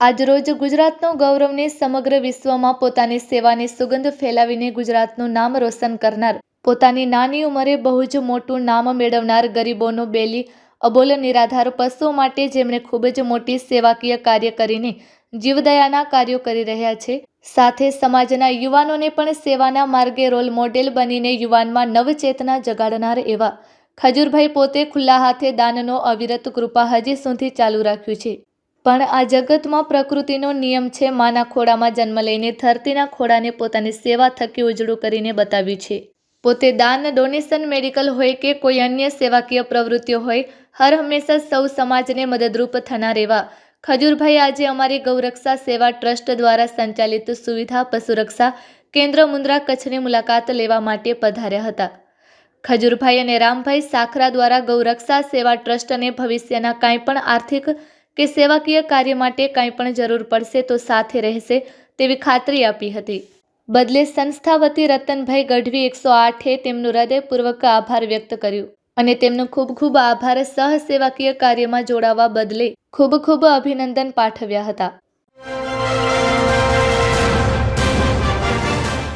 આજરોજ ગુજરાતનો ગૌરવને સમગ્ર વિશ્વમાં પોતાની સેવાની સુગંધ ફેલાવીને ગુજરાતનું નામ રોશન કરનાર, પોતાની નાની ઉંમરે બહુ જ મોટું નામ મેળવનાર ગરીબોનો બેલી, અબોલ નિરાધાર પશુઓ માટે જેમણે ખૂબ જ મોટી સેવાકીય કાર્ય કરીને જીવદયાના કાર્યો કરી રહ્યા છે. સાથે સમાજના યુવાનોને પણ સેવાના માર્ગે રોલ મોડેલ બનીને યુવાનમાં નવચેતના જગાડનાર એવા ખજૂરભાઈ પોતે ખુલ્લા હાથે દાનનો અવિરત કૃપા હજી સુધી ચાલુ રાખ્યું છે. પણ આ જગતમાં પ્રકૃતિનો નિયમ છે માના ખોળામાં જન્મ લઈને ધરતીના ખોળાને પોતાની સેવા થકી ઉજળું કરીને બતાવ્યું છે. પોતે દાન, ડોનેશન, મેડિકલ હોય કે કોઈ અન્ય સેવાકીય પ્રવૃત્તિઓ હોય, હર હંમેશા સૌ સમાજને મદદરૂપ થનાર એવા. ખજૂરભાઈ આજે અમારી ગૌરક્ષા સેવા ટ્રસ્ટ દ્વારા સંચાલિત સુવિધા પશુરક્ષા કેન્દ્ર મુન્દ્રા કચ્છની મુલાકાત લેવા માટે પધાર્યા હતા. ખજૂરભાઈ અને રામભાઈ સાખરા દ્વારા ગૌરક્ષા સેવા ટ્રસ્ટને ભવિષ્યના કાંઈ પણ આર્થિક કે સેવાકીય કાર્ય માટે કંઈ પણ જરૂર પડશે તો સાથે રહેશે તેવી ખાતરી આપી હતી. બદલે સંસ્થા વતી રતનભાઈ ગઢવી એકસો આઠે તેમનું હૃદયપૂર્વક આભાર વ્યક્ત કર્યું અને તેમનો ખૂબ ખૂબ આભાર સહ સેવાકીય કાર્યમાં જોડાવા બદલે ખૂબ ખૂબ અભિનંદન પાઠવ્યા હતા.